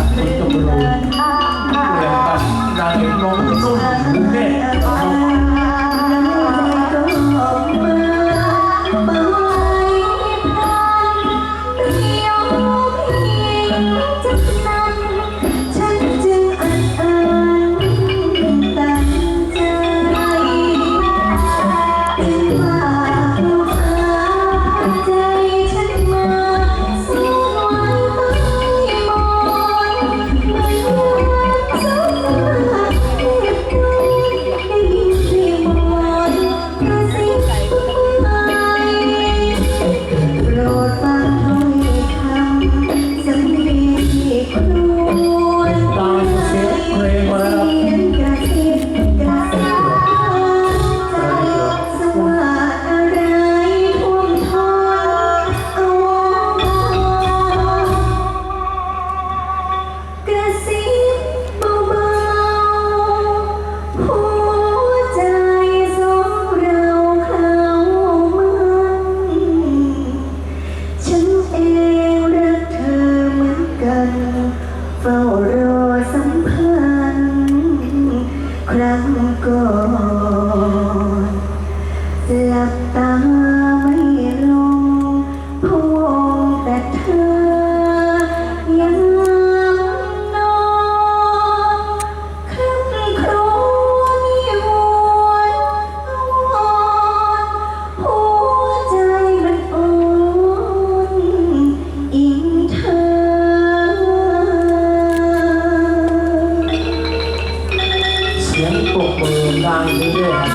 Gracias. ครั้งก่อนหลับตา กมือวางเรื่อยครั